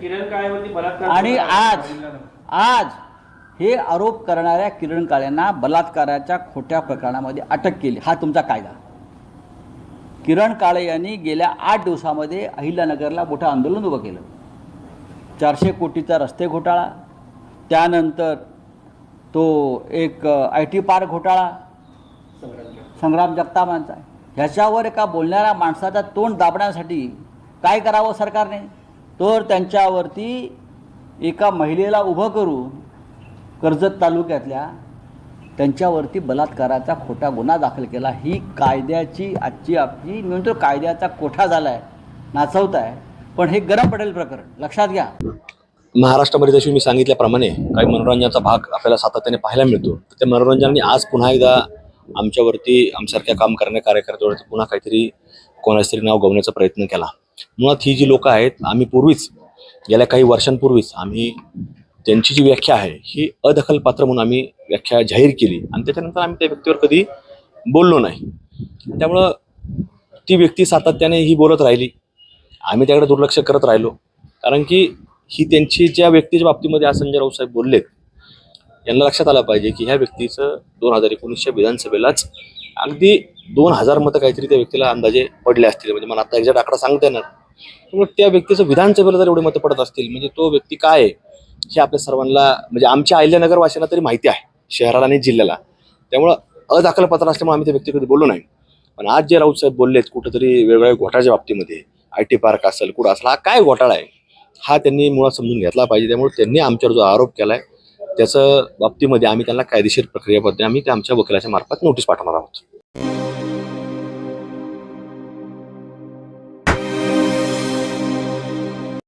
किरण काळेवरती बलात्कार आणि. आज आज हे आरोप करणाऱ्या किरण काळेंना बलात्काराच्या खोट्या प्रकरणामध्ये अटक केली. हा तुमचा कायदा. किरण काळे यांनी गेल्या आठ दिवसामध्ये अहिल्यानगरला मोठं आंदोलन उभं केलं. चारशे कोटीचा रस्ते घोटाळा त्यानंतर तो एक आय टी पार्क घोटाळा संग्राम जगतापांचा. ह्याच्यावर एका बोलणाऱ्या माणसाचा तोंड दाबण्यासाठी काय करावं सरकारने? तर त्यांच्यावरती एका महिलेला उभं करून कर्जत तालुक्यातल्या त्यांच्यावरती बलात्काराचा खोटा गुन्हा दाखल केला. ही कायद्याची आजची आपली म्हणतो कायद्याचा कोठा झाला आहे नाचवत आहे पण हे गरम पडेल प्रकरण. लक्षात घ्या. महाराष्ट्रामध्ये जशी मी सांगितल्याप्रमाणे काही मनोरंजनाचा भाग आपल्याला सातत्याने पाहायला मिळतो तर त्या मनोरंजनाने आज पुन्हा एकदा आमच्यावरती आमच्यासारख्या काम करणाऱ्या कार्यकर्त्यावरती पुन्हा काहीतरी कोणाचं तरी नाव गवण्याचा प्रयत्न केला. मुळात ही जी लोकं आहेत आम्ही पूर्वीच गेल्या काही वर्षांपूर्वीच आम्ही त्यांची जी व्याख्या आहे ही अदखलपात्र म्हणून आम्ही व्याख्या जाहीर केली. आणि त्याच्यानंतर आम्ही त्या व्यक्तीवर कधी बोललो नाही. त्यामुळं ती व्यक्ती सातत्याने ही बोलत राहिली. आम्ही त्याकडे दुर्लक्ष करत राहिलो. कारण की ही त्यांची ज्या व्यक्तीच्या बाबतीमध्ये आज संजय राऊत साहेब बोललेत यांना लक्षात आलं पाहिजे की ह्या व्यक्तीचं दोन हजार एकोणीसच्या विधानसभेलाच अगदी दोन हजार मतं काहीतरी त्या व्यक्तीला अंदाजे पडले असतील. म्हणजे मला आता एक्झॅक्ट आकडा सांगता येणार. त्यामुळे त्या व्यक्तीचं विधानसभेला जर एवढे मतं पडत असतील म्हणजे तो व्यक्ती काय आहे हे आपल्या सर्वांना म्हणजे आमच्या अहिल्यानगर तरी माहिती आहे शहराला आणि जिल्ह्याला. त्यामुळं अदाखलपत्र असल्यामुळे आम्ही त्या व्यक्तीकडे बोललो नाही. पण आज जे राऊत साहेब बोललेत कुठंतरी वेगवेगळ्या घोटाळ्याच्या बाबतीमध्ये आय टी पार्क असेल कुठं असेल हा काय घोटाळा आहे? हा त्यांनी मुळात समजून घेतला पाहिजे. त्यामुळे त्यांनी आमच्यावर जो आरोप केला आहे त्याचं बाबतीमध्ये आम्ही त्यांना कायदेशीर प्रक्रियेबद्दल आम्ही त्या आमच्या वकिलाच्या मार्फत नोटीस पाठवणार आहोत.